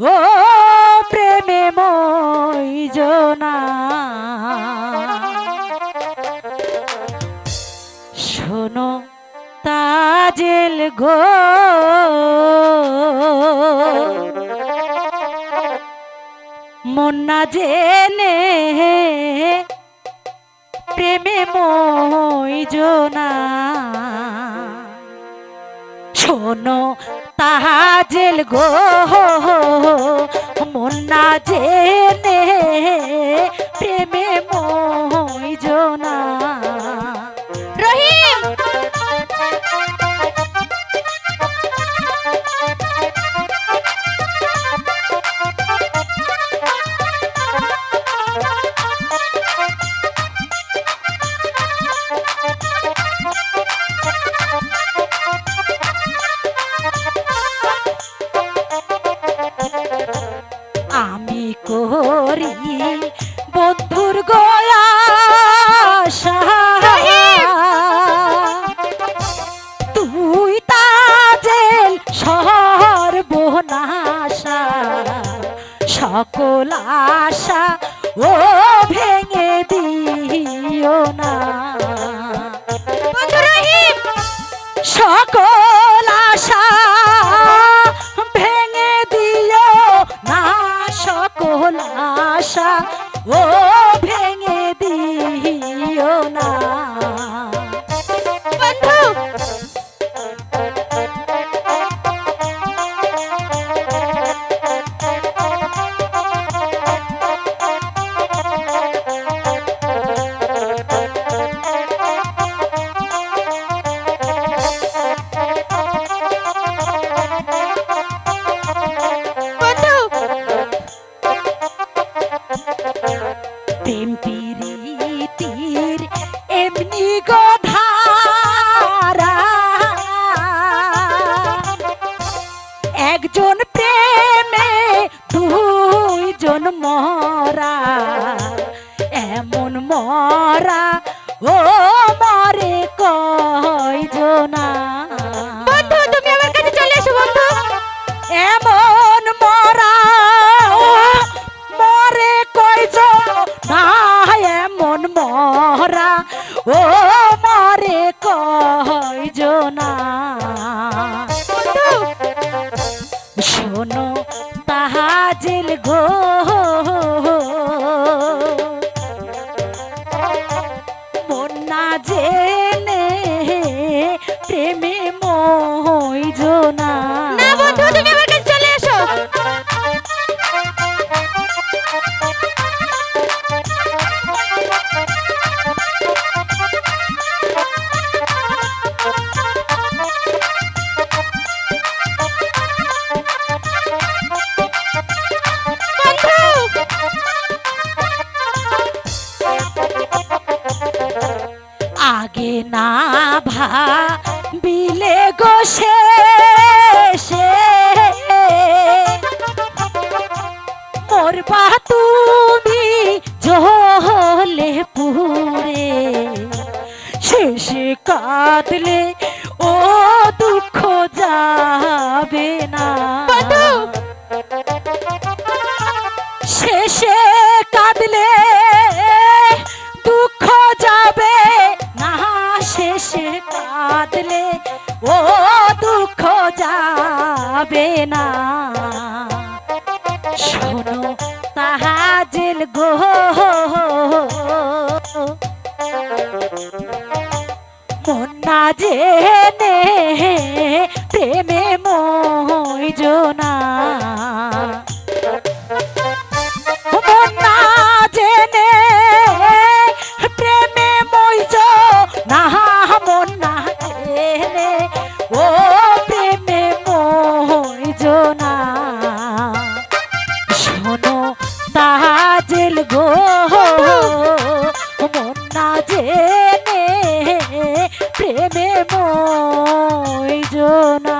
ও প্রেমে মইজনা শোনো তাজেল গো। মন্না জেনে প্রেমে মইজনা শোনো শোনো তাহাজেল গো মন না জেনে সর্বনাশা সকল আশা ও ভেঙে দিও না। সকল আশা ভেঙে দিও না। সকল আশা ও মরা ও মরে কয়জনা বন্ধু তুমি আমার কাছে চলে এসো বন্ধু। এমন মরা মরে কয়জন না এমন মরা ও মরে কয়জনা শোনো তাহাজিল গো মন মই জোনা না বন্ধু তুমি আমার কাছে চলে এসো। আগে না ভা বিলে গোসে মরবা তুমি জহলে পুরে শেষে কাঁদলে ও দুঃখ কাঁদলে ও দুঃখ যাবে না। শোনো তাহাজেল গো। মন না জেনে প্রেমে প্রেমে মই জোনা